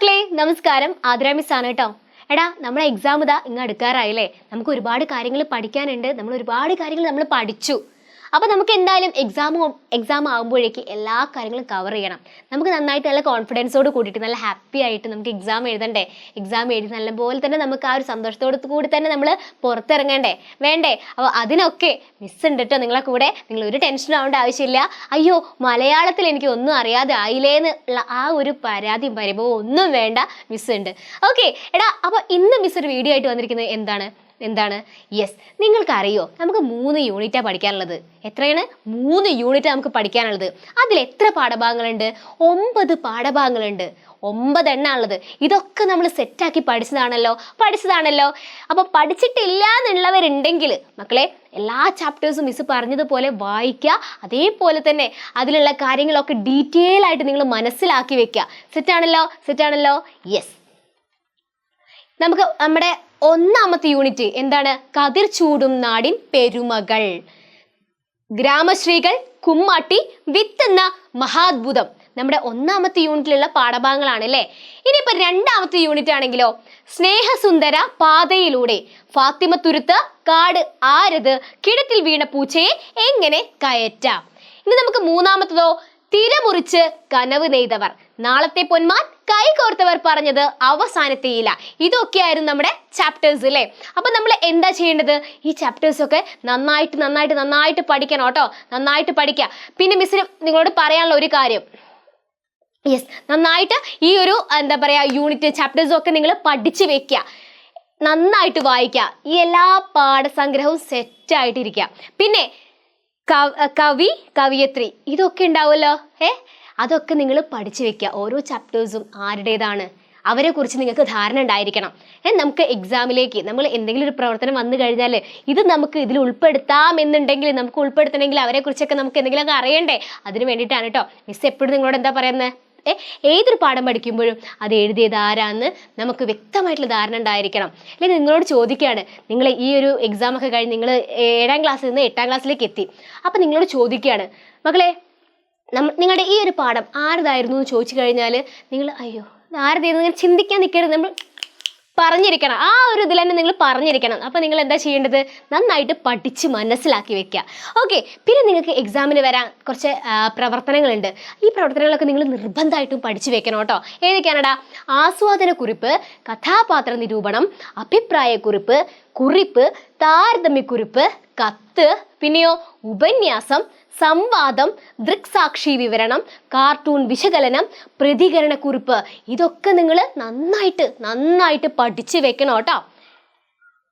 മക്കളെ നമസ്കാരം. ആദരാ മിസ് ആണ് കേട്ടോ എടാ നമ്മളെ എക്സാം ഇതാ ഇങ്ങ് അടുക്കാറായില്ലേ? നമുക്ക് ഒരുപാട് കാര്യങ്ങൾ പഠിക്കാനുണ്ട്. നമ്മൾ ഒരുപാട് കാര്യങ്ങൾ നമ്മൾ പഠിച്ചു. അപ്പോൾ നമുക്ക് എന്തായാലും എക്സാം എക്സാം ആകുമ്പോഴേക്ക് എല്ലാ കാര്യങ്ങളും കവർ ചെയ്യണം. നമുക്ക് നന്നായിട്ട് നല്ല കോൺഫിഡൻസോട് കൂടിയിട്ട് നല്ല ഹാപ്പി ആയിട്ട് നമുക്ക് എക്സാം എഴുതണ്ടേ? എക്സാം എഴുതി നല്ലപോലെ തന്നെ നമുക്ക് ആ ഒരു സന്തോഷത്തോട് കൂടി തന്നെ നമ്മൾ പുറത്തിറങ്ങണ്ടേ? വേണ്ടേ? അപ്പോൾ അതിനൊക്കെ മിസ് ഉണ്ട് കേട്ടോ നിങ്ങളെ കൂടെ. നിങ്ങൾ ഒരു ടെൻഷൻ ആവേണ്ട ആവശ്യമില്ല. അയ്യോ മലയാളത്തിൽ എനിക്ക് ഒന്നും അറിയാതെ ആയില്ലേന്നുള്ള ആ ഒരു പരാതിയും പരിഭവം ഒന്നും വേണ്ട മിസ് ഉണ്ട്. ഓക്കെ എടാ അപ്പോൾ ഇന്ന് മിസ് ഒരു വീഡിയോ ആയിട്ട് വന്നിരിക്കുന്നത് എന്താണ്? എന്താണ്? യെസ് നിങ്ങൾക്കറിയോ നമുക്ക് മൂന്ന് യൂണിറ്റാണ് പഠിക്കാനുള്ളത്. എത്രയാണ്? മൂന്ന് യൂണിറ്റ് നമുക്ക് പഠിക്കാനുള്ളത്. അതിൽ എത്ര പാഠഭാഗങ്ങളുണ്ട്? ഒമ്പത് പാഠഭാഗങ്ങളുണ്ട്. ഒമ്പത് ഉള്ളത്. ഇതൊക്കെ നമ്മൾ സെറ്റാക്കി പഠിച്ചതാണല്ലോ? പഠിച്ചതാണല്ലോ? അപ്പോൾ പഠിച്ചിട്ടില്ല എന്നുള്ളവരുണ്ടെങ്കിൽ മക്കളെ എല്ലാ ചാപ്റ്റേഴ്സും മിസ് പറഞ്ഞതുപോലെ വായിക്കുക. അതേപോലെ തന്നെ അതിലുള്ള കാര്യങ്ങളൊക്കെ ഡീറ്റെയിൽ ആയിട്ട് നിങ്ങൾ മനസ്സിലാക്കി വെക്കുക. സെറ്റാണല്ലോ സെറ്റാണല്ലോ യെസ് നമുക്ക് നമ്മുടെ ഒന്നാമത്തെ യൂണിറ്റ് എന്താണ്? കതിർ ചൂടും നാടിൻ പെരുമകൾ. ഗ്രാമശ്രീകൾ കുമ്മാട്ടി വിത്തെന്ന മഹാത്ഭുതം. നമ്മുടെ ഒന്നാമത്തെ യൂണിറ്റിലുള്ള പാഠഭാഗങ്ങളാണ് അല്ലേ ഇനിയിപ്പോൾ രണ്ടാമത്തെ യൂണിറ്റ് ആണെങ്കിലോ? സ്നേഹസുന്ദര പാതയിലൂടെ ഫാത്തിമ തുരുത്ത് കാട് ആരത് കിടത്തിൽ വീണ പൂച്ചയെ എങ്ങനെ കയറ്റാം? ഇനി നമുക്ക് മൂന്നാമത്തതോ? തിരമുറിച്ച് കനവ് നെയ്തവർ. നാളത്തെ പൊന്മാൻ കൈകോർത്തവർ പറഞ്ഞത് അവസാനത്തെയില്ല ഇതൊക്കെയായിരുന്നു നമ്മുടെ ചാപ്റ്റേഴ്സ് അല്ലേ അപ്പൊ നമ്മൾ എന്താ ചെയ്യേണ്ടത്? ഈ ചാപ്റ്റേഴ്സ് ഒക്കെ നന്നായിട്ട് നന്നായിട്ട് നന്നായിട്ട് പഠിക്കണം കേട്ടോ. നന്നായിട്ട് പഠിക്കുക പിന്നെ മിസ്സിന് നിങ്ങളോട് പറയാനുള്ള ഒരു കാര്യം. യെസ് നന്നായിട്ട് ഈ ഒരു എന്താ പറയുക യൂണിറ്റ് ചാപ്റ്റേഴ്സും ഒക്കെ നിങ്ങൾ പഠിച്ചു വെക്കുക നന്നായിട്ട് വായിക്കുക ഈ എല്ലാ പാഠസംഗ്രഹവും സെറ്റായിട്ടിരിക്കുക പിന്നെ കവി കവിയത്രി ഇതൊക്കെ ഉണ്ടാവുമല്ലോ. ഏ? അതൊക്കെ നിങ്ങൾ പഠിച്ചു വെക്കുക. ഓരോ ചാപ്റ്റേഴ്സും ആരുടേതാണ്? അവരെ കുറിച്ച് നിങ്ങൾക്ക് ധാരണ ഉണ്ടായിരിക്കണം. ഏ നമുക്ക് എക്സാമിലേക്ക് നമ്മൾ എന്തെങ്കിലും ഒരു പ്രവർത്തനം വന്നു കഴിഞ്ഞാൽ ഇത് നമുക്ക് ഇതിൽ ഉൾപ്പെടുത്താം എന്നുണ്ടെങ്കിൽ നമുക്ക് ഉൾപ്പെടുത്തണമെങ്കിൽ അവരെക്കുറിച്ചൊക്കെ നമുക്ക് എന്തെങ്കിലുമൊക്കെ അറിയണ്ടേ? അതിന് വേണ്ടിയിട്ടാണ് കേട്ടോ മിസ് എപ്പോഴും നിങ്ങളോട് എന്താ പറയുന്നത് ഏതൊരു പാഠം പഠിക്കുമ്പോഴും അത് എഴുതിയത് ആരാന്ന് നമുക്ക് വ്യക്തമായിട്ടുള്ള ധാരണ ഉണ്ടായിരിക്കണം. അല്ലെങ്കിൽ നിങ്ങളോട് ചോദിക്കുകയാണ്. നിങ്ങൾ ഈ ഒരു എക്സാം ഒക്കെ കഴിഞ്ഞ് നിങ്ങൾ ഏഴാം ക്ലാസ്സിൽ നിന്ന് എട്ടാം ക്ലാസ്സിലേക്ക് എത്തി. അപ്പം നിങ്ങളോട് ചോദിക്കുകയാണ്. മകളെ നിങ്ങളുടെ ഈ ഒരു പാഠം ആരുതായിരുന്നു എന്ന് ചോദിച്ചു കഴിഞ്ഞാൽ നിങ്ങൾ അയ്യോ ആരുതായിരുന്നു നിങ്ങൾ ചിന്തിക്കാൻ നിൽക്കരുത്. നമ്മൾ പറഞ്ഞിരിക്കണം. ആ ഒരു ഇതിൽ തന്നെ നിങ്ങൾ പറഞ്ഞിരിക്കണം. അപ്പോൾ നിങ്ങൾ എന്താ ചെയ്യേണ്ടത്? നന്നായിട്ട് പഠിച്ച് മനസ്സിലാക്കി വെക്കുക. ഓക്കെ പിന്നെ നിങ്ങൾക്ക് എക്സാമിന് വരാൻ കുറച്ച് പ്രവർത്തനങ്ങളുണ്ട്. ഈ പ്രവർത്തനങ്ങളൊക്കെ നിങ്ങൾ നിർബന്ധമായിട്ടും പഠിച്ചു വെക്കണം കേട്ടോ. ഏതൊക്കെയാണടാ? ആസ്വാദനക്കുറിപ്പ് കഥാപാത്ര നിരൂപണം അഭിപ്രായക്കുറിപ്പ് കുറിപ്പ് താരതമ്യക്കുറിപ്പ് കത്ത് പിന്നെയോ ഉപന്യാസം സംവാദം ദൃക്സാക്ഷി വിവരണം കാർട്ടൂൺ വിശകലനം പ്രതികരണക്കുറിപ്പ്. ഇതൊക്കെ നിങ്ങൾ നന്നായിട്ട് നന്നായിട്ട് പഠിച്ചു വെക്കണം കേട്ടോ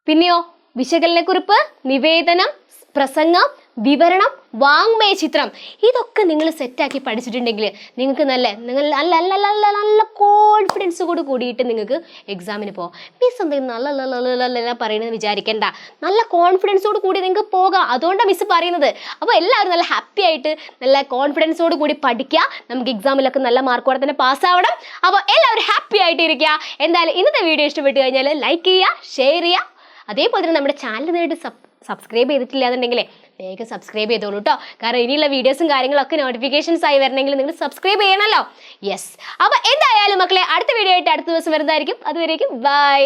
പിന്നെയോ വിശകലനക്കുറിപ്പ് നിവേദനം പ്രസംഗം വിവരണം വാങ്മയ ചിത്രം. ഇതൊക്കെ നിങ്ങൾ സെറ്റാക്കി പഠിച്ചിട്ടുണ്ടെങ്കിൽ നിങ്ങൾക്ക് നല്ല നിങ്ങൾ നല്ല നല്ല നല്ല നല്ല കോൺഫിഡൻസ് കൂടി കൂടിയിട്ട് നിങ്ങൾക്ക് എക്സാമിന് പോകാം മിസ് എന്തെങ്കിലും നല്ല നല്ല നല്ല പറയണമെന്ന് വിചാരിക്കേണ്ട. നല്ല കോൺഫിഡൻസോട് കൂടി നിങ്ങൾക്ക് പോകാം. അതുകൊണ്ടാണ് മിസ് പറയുന്നത്. അപ്പോൾ എല്ലാവരും നല്ല ഹാപ്പി ആയിട്ട് നല്ല കോൺഫിഡൻസോട് കൂടി പഠിക്കുക നമുക്ക് എക്സാമിലൊക്കെ നല്ല മാർക്കോടെ തന്നെ പാസ്സാവണം അപ്പോൾ എല്ലാവരും ഹാപ്പി ആയിട്ട് ഇരിക്കുക എന്തായാലും ഇന്നത്തെ വീഡിയോ ഇഷ്ടപ്പെട്ട് കഴിഞ്ഞാൽ ലൈക്ക് ചെയ്യുക ഷെയർ ചെയ്യുക. അതേപോലെ തന്നെ നമ്മുടെ ചാനൽ നേരിട്ട് സബ് സബ്സ്ക്രൈബ് ചെയ്തിട്ടില്ല എന്നുണ്ടെങ്കിലേ വേഗം സബ്സ്ക്രൈബ് ചെയ്തോളൂ കേട്ടോ കാരണം ഇനിയുള്ള വീഡിയോസും കാര്യങ്ങളൊക്കെ നോട്ടിഫിക്കേഷൻസ് ആയി വരണമെങ്കിൽ നിങ്ങൾ സബ്സ്ക്രൈബ് ചെയ്യണമല്ലോ യെസ് അപ്പോൾ എന്തായാലും മക്കളെ അടുത്ത വീഡിയോ ആയിട്ട് അടുത്ത ദിവസം വരുന്നതായിരിക്കും. അതുവരേക്കും ബൈ